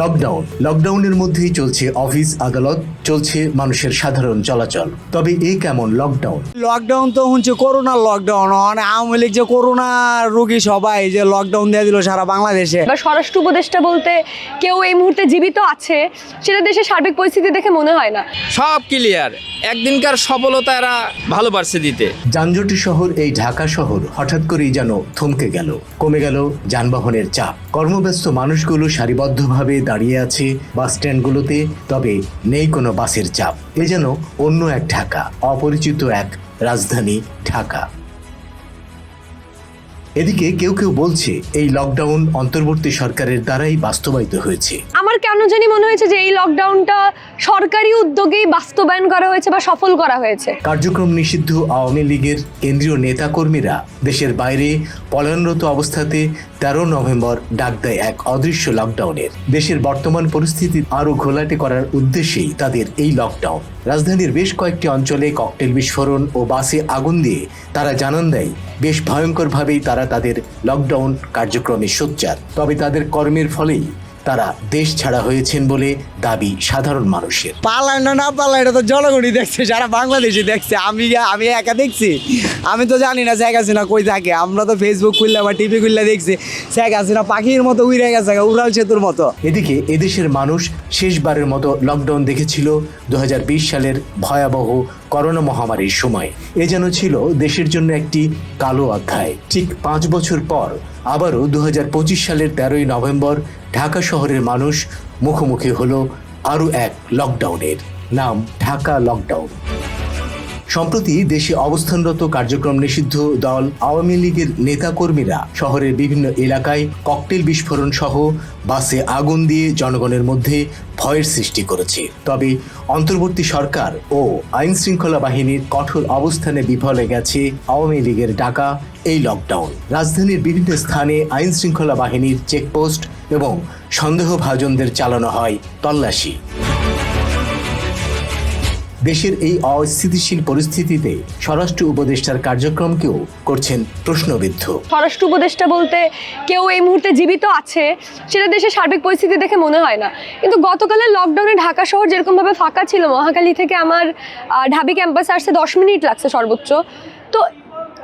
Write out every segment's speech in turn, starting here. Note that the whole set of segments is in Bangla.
লকডাউন লকডাউনের মধ্যেই চলছে অফিস আদালত চলছে মানুষের সাধারণ চলাচল। তবে এ কেমন লকডাউন লকডাউন তো হচ্ছে করোনার লকডাউন মানে আওয়ামী লীগ যে করোনা রোগী সবাই যে লকডাউন দিয়ে দিল সারা বাংলাদেশে। বা স্বরাষ্ট্র উপদেষ্টা বলতে কেউ এই মুহূর্তে জীবিত আছে সেটা দেশের সার্বিক পরিস্থিতি দেখে মনে হয় না। সব ক্লিয়ার একদিনকার সফলতা এরা ভালো পারছে দিতে। যানজটি শহর, এই ঢাকা শহর হঠাৎ করেই যেন থমকে গেল। কমে গেল যানবাহনের চাপ। কর্মব্যস্ত মানুষগুলো সারিবদ্ধভাবে দাঁড়িয়ে আছে বাস স্ট্যান্ডগুলোতে, তবে নেই কোনো বাসের চাপ। এ যেন অন্য এক ঢাকা, অপরিচিত এক রাজধানী ঢাকা। এদিকে কেউ কেউ বলছে এই লকডাউন অন্তর্বর্তী সরকারের দ্বারাই বাস্তবায়িত হয়েছে। আমার কেন জানি মনে হয়েছে যে এই লকডাউনটা সরকারি উদ্যোগেই বাস্তবায়ন করা হয়েছে বা সফল করা হয়েছে। কার্যক্রম নিষিদ্ধ আওয়ামী লীগের কেন্দ্রীয় নেতাকর্মীরা দেশের বাইরে পলায়নরত অবস্থাতে তেরো নভেম্বর ডাক দেয় এক অদৃশ্য লকডাউনের দেশের বর্তমান পরিস্থিতি আরও ঘোলাটে করার উদ্দেশ্যেই তাদের এই লকডাউন রাজধানীর বেশ কয়েকটি অঞ্চলে ককটেল বিস্ফোরণ ও বাসে আগুন দিয়ে তারা জানান দেয়, বেশ ভয়ঙ্করভাবেই তারা তাদের লকডাউন কার্যক্রমে সোচ্চার। তবে তাদের কর্মের ফলেই তারা দেশ ছাড়া হয়েছেন বলে দাবি সাধারণ মানুষের। পালায় না না পালায় এটা তো জনগণই দেখছে সারা বাংলাদেশে দেখছে। আমি আমি একা দেখছি? আমি তো জানি না শেখ হাসিনা কই থাকে। আমরা তো ফেসবুক খুললে বা টিভি খুললে দেখছি শেখ হাসিনা পাখির মতো উড়ে গেছে উড়াল সেতুর মতো। এদিকে এদেশের মানুষ শেষবারের মতো লকডাউন দেখেছিল দুই হাজার বিশ সালের ভয়াবহ করোনা মহামারীর সময়। এ যেন ছিল দেশের জন্য একটি কালো অধ্যায়। ঠিক পাঁচ বছর পর আবারও দুই হাজার পঁচিশ সালের তেরোই নভেম্বর ঢাকা শহরের মানুষ মুখোমুখি হলো আরও এক লকডাউনের নাম ঢাকা লকডাউন। সম্প্রতি দেশে অবস্থানরত কার্যক্রম নিষিদ্ধ দল আওয়ামী লীগের নেতাকর্মীরা শহরের বিভিন্ন এলাকায় ককটেল বিস্ফোরণ সহ বাসে আগুন দিয়ে জনগণের মধ্যে ভয়ের সৃষ্টি করেছে। তবে অন্তর্বর্তী সরকার ও আইন শৃঙ্খলা বাহিনীর কঠোর অবস্থানে বিফলে গেছে আওয়ামী লীগের ডাকা এই লকডাউন। রাজধানীর বিভিন্ন স্থানে আইন শৃঙ্খলা বাহিনীর চেকপোস্ট এবং সন্দেহভাজনদের চালানো হয় তল্লাশি। দেশের এই অস্থিতিশীল পরিস্থিতিতে স্বরাষ্ট্র উপদেষ্টার কার্যক্রমকেও করছেন প্রশ্নবিদ্ধ। স্বরাষ্ট্র উপদেষ্টা বলতে কেউ এই মুহূর্তে জীবিত আছে, সেটা দেশের সার্বিক পরিস্থিতি দেখে মনে হয় না। কিন্তু গতকালের লকডাউনে ঢাকা শহর যেরকমভাবে ফাঁকা ছিল মহাকালী থেকে আমার ঢাবি ক্যাম্পাসে আসতে দশ মিনিট লাগছে সর্বোচ্চ।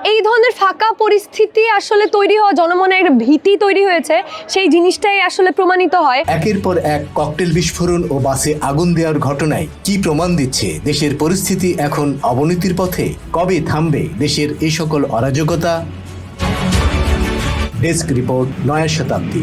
এই ধরনের ফাঁকা পরিস্থিতি আসলে তৈরি হওয়া জনমনে একটা ভীতি তৈরি হয়েছে, সেই জিনিসটাই আসলে প্রমাণিত হয়। একের পর এক ককটেল বিস্ফোরণ ও বাসে আগুন দেওয়ার ঘটনায় কি প্রমাণ দিচ্ছে দেশের পরিস্থিতি এখন অবনতির পথে? কবে থামবে দেশের এই সকল অরাজকতা? ডেস্ক রিপোর্ট, নয়া শতাব্দী।